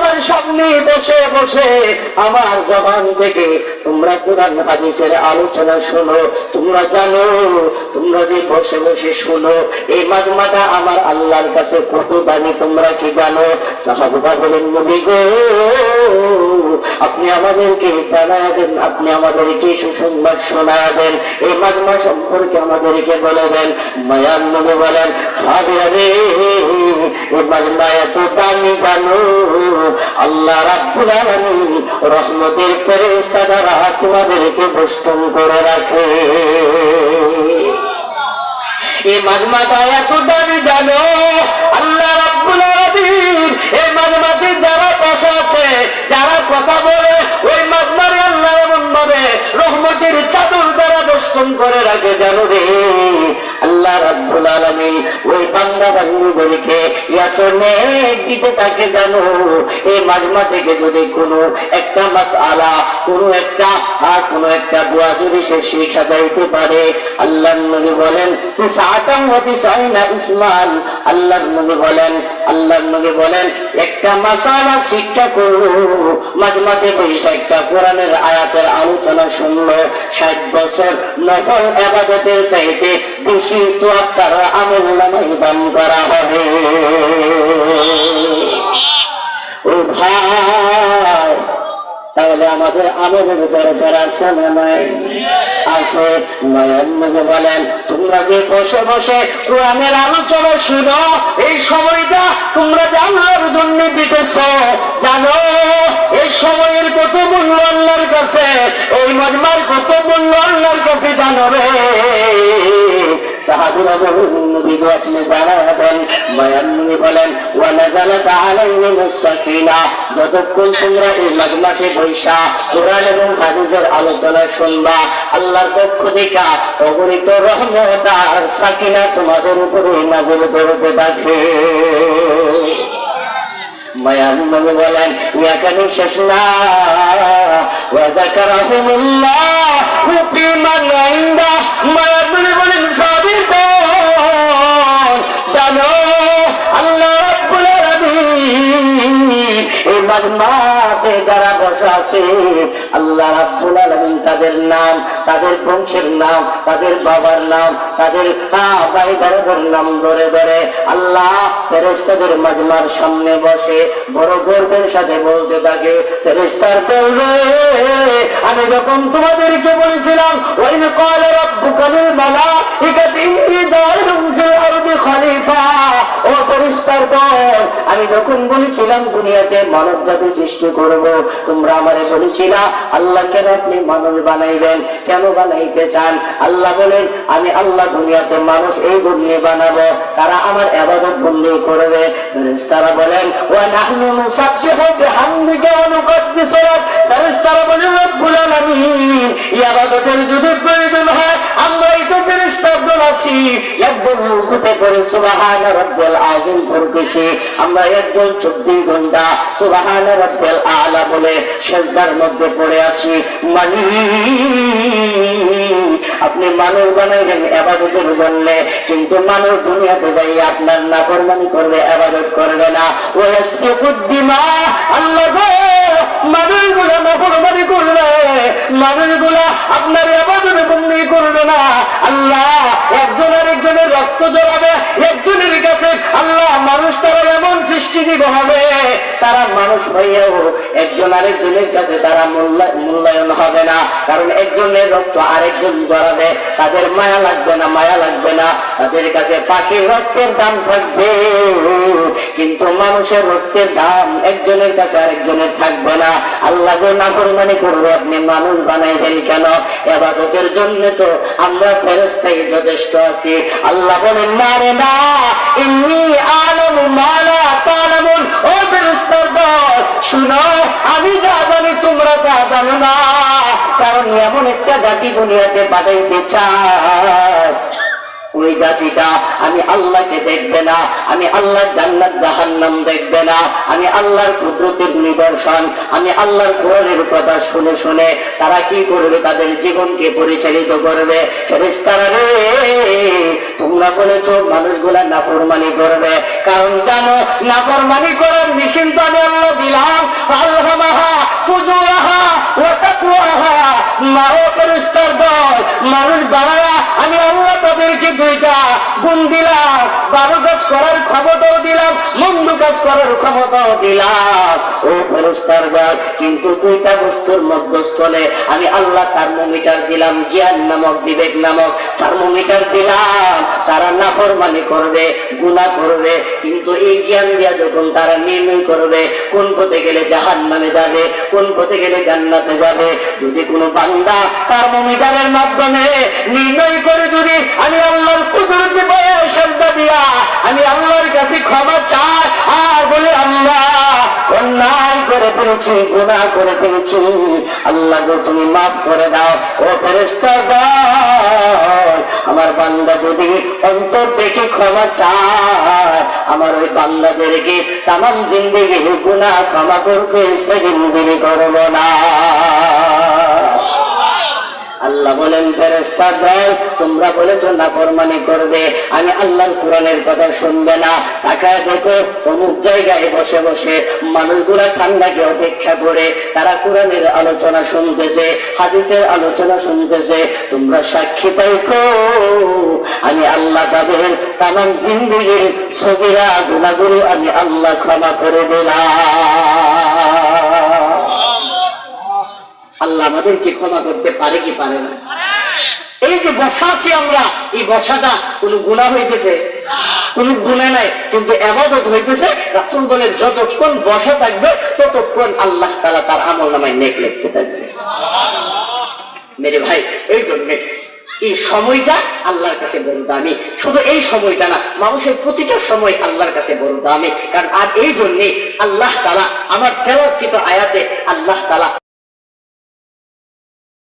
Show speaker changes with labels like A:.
A: Oh, আমার আল্লাহর কাছে কত তোমরা কি জানো? সাহাবুবা বলেন, নবী গো, আপনি আমাদেরকে জানা দেন, আপনি আমাদেরকে সুসংবাদ শোনা দেন। এই মাজমা সম্পর্কে আমাদেরকে বলে দেন। মায়ার নবী বলেন এত দামি, জানো? আল্লাহ রাব্বুল আলামিন রহমতের ফেরেশতা দ্বারা তোমাদেরকে বস্তন করে রাখে। এই মাগমাটা এত দামি জানো, আল্লাহ রাব্বুল আলামিন মাগমাতে যারা বসে আছে, যারা কথা বলে, ওই ভাবে রহমতের চাদর দ্বারা বস্তন করে রাখে জানো রে। আল্লাহ রাব্বুল আলামিন ওই বান্দা এত নেক দিতে তাকে জানো। এই মাজমা থেকে যদি কোনো একটা মাসআলা, কোনো একটা আর কোনো একটা দোয়া যদি সে শিখা যাইতে পারে আল্লাহ নবী বলেন সাতাম হতি সাইনা ইসমান। আল্লাহ নবী বলেন আল্লাহ নবী বলেন, একটা মাসালা শিক্ষা করল মাজমাতে বৈশা একটা কোরআনের আয়াতের ষাট বছর নকল আবাদতের চাইতে বেশি সোয়াব আমল নামাই দান করা হবে। ও ভাই, তাহলে আমাদের আমলের দরকার আছে না নাই? আছে নয়ন নবী বলেন, তোমরা যে বসে বসে কোরআনের আলোচনা শুনো, এই সময়টা তোমরা জানার জন্য দিতেছ, জানো কাছে এই মজমার কত মূল্য আল্লাহর কাছে জানো রে সাহাবুরা বলুন নবী গো, আপনি জানাবেন। বয়ান নবী বলেন, ওয়ানাজালাত আলাইহিমুস সাকিনা যতক্ষণ তোমরা এই মাজমাতে বৈশা, কোরআন এবং আলোচনা অগণিত সাকিনা তোমাদের উপরে নাজিল করতে থাকে বয়ান নবী বলেন ইয়াকানি শেষ না? ওয়াজাকারাহুমুল্লাহ ফি মান ইনদা নবী বলেন সাবির জানো, আল্লাহ রাব্বুল আলামিন এই বসা আছে আল্লাহ রাব্বুল আলামিন তাদের নাম, তাদের বংশের নাম, তাদের বাবার নাম, তাদের ভাই বোনের নাম ধরে ধরে আল্লাহ ফেরেশতাদের মাজমার সামনে বসে বড় গর্বের সাথে বলতে থাকে, ফেরেশতার দল আমি যখন তোমাদেরকে বলেছিলাম ওই কল রব্বুকাল মালাইকাতি ফেরেশতার দল আমি যখন বলেছিলাম, দুনিয়াতে মানব জাতি সৃষ্টি করব তোমরা আমারে বলেছিলা আল্লাহ কেন আপনি মানুষ বানাইবেন। কেন বানাইতে চান? আল্লাহ বলেন, আমি আল্লাহ দুনিয়াতে মানুষ এই দুনিয়া বানাবো। তারা আমার আবাদত বন্দি করবে। তারা বলেন, ওয়া নাহনু নুসাব্বিহু বিহামদিকা ওয়া নুকদ্দিসু ফেরেশতারা বলেন আছি একদম রুকুতে করে সুবহান রাব্বিল আযীম পড়তেছি আমরা একদম 24 ঘণ্টা সুবহান রাব্বিল আলা বলে সেজদার মধ্যে পড়ে আছি। মানি, আপনি মানুষ বানাইবেন আবাদতের জন্য, কিন্তু মানুষ দুনিয়াতে যাই আপনার নাফরমানি করবে আবাদত করবে না। ও আল্লাহ মানুষগুলো করবে। মানুষগুলো আপনার আবাদত করবে না। আল্লাহ রক্ত জড়াবে একজনের কাছে আল্লাহ মানুষ তারা এমন সৃষ্টি দিব হবে, তারা মানুষ হইয়াও একজন আরেকজনের কাছে তারা মূল্যা- মূল্যায়ন হবে না। কারণ একজনের রক্ত আরেকজন জড়াবে, তাদের মায়া লাগবে না, মায়া লাগবে না। তাদের কাছে পাখির রক্তের দাম থাকবে। কিন্তু মানুষের রক্তের দাম একজনের কাছে আরেকজনের থাকবে না। আল্লাহ না পরিমাণে করবে আপনি মানুষ বানাইবেন কেন? এবাদতের জন্য তো আমরা ফেরস্তাই যথেষ্ট আছি। আল্লাহ বলেন, না রে না ইন্নি আলামু মালা তালামুন। ও ফেরেশতার দল শুনো, আমি যা জানি তোমরা তা জানো না। কারণ এমন একটা জাতি দুনিয়াতে পাঠাইতে চায় ওই জাতিটা, আমি আল্লাহকে দেখবে না, আমি আল্লাহর জান্নাত জাহান্নাম দেখবে না, আমি আল্লাহর কুদরতের নিদর্শন, আমি আল্লাহর কোরআনের কথা শুনে শুনে তারা কি করবে, তাদের জীবনকে পরিচালিত করবে। রে, তোমরা বলেছ মানুষগুলা নাফরমানি করবে। কারণ জানো, নাফরমানি করার মেশিন তো আমি আল্লাহ দিলাম। আল্লাহা ফুজুরাহা ওয়া মানুষ বাড়ায়া আমি আল্লাহ তাদেরকে দুই দুইটা গুণ দিলাম ভালো কাজ করার ক্ষমতাও দিলাম, মন্দ কাজ করার ক্ষমতাও দিলাম। ও পরিষ্কার দল কিন্তু দুইটা বস্তুর মধ্যস্থলে আমি আল্লাহ থার্মোমিটার দিলাম, জ্ঞান নামক, বিবেক নামক থার্মোমিটার দিলাম। তারা নাফরমানি করবে গুণা করবে, কিন্তু এই জ্ঞান দিয়া যখন তারা নির্ণয় করবে, কোন পথে গেলে জাহান নামে যাবে, কোন পথে গেলে জান্নাতে যাবে, যদি কোনো বান্দা থার্মোমিটারের মাধ্যমে নির্ণয় করে যদি আমি আমি আল্লাহর কাছে ক্ষমা চাই, আর বলে, আল্লাহ, অন্যায় করে ফেলেছি করে ফেলেছি। আল্লাহ গো, তুমি করে দাও, ও আমার বান্দা যদি অন্তর দেখে ক্ষমা চায়, আমার ওই বান্দাদেরকে তামাম জিন্দিগি গুণা ক্ষমা করতে সেদিন দেরি করব না। আল্লাহ বলেন ফেরেস্তা দল তোমরা বলেছ না ফরমানি করবে। আমি আল্লাহর কোরআনের কথা শুনবে না। তাকায় দেখো, অমুক জায়গায় বসে বসে মানুষগুলা ঠান্ডাকে অপেক্ষা করে, তারা কোরআনের আলোচনা শুনতেছে, হাদিসের আলোচনা শুনতেছে। তোমরা সাক্ষী পাইতো আমি আল্লাহ তাদের তামাম জিন্দিগির ছবিরা, গুণাগুলো আমি আল্লাহ ক্ষমা করে দিলাম। আল্লাহ আমাদেরকে ক্ষমা করতে পারে কি পারে না? এই যে বসা আছি আমরা, এই বসাটা কোন গুণা হইতেছে? কোন গুণা নাই, কিন্তু এবাদত হইতেছে। রাসুল বলেন, যতক্ষণ বসা থাকবে, ততক্ষণ আল্লাহ তালা তার আমল নামায় নেক লিখতে থাকবে। মেরে ভাই, এই জন্যে এই সময়টা আল্লাহর কাছে বড় দামি। শুধু এই সময়টা না, মানুষের প্রতিটা সময় আল্লাহর কাছে বড় দামি। কারণ আর এই জন্যে আল্লাহ তালা আমার তেরোকৃত আয়াতে আল্লাহ তালা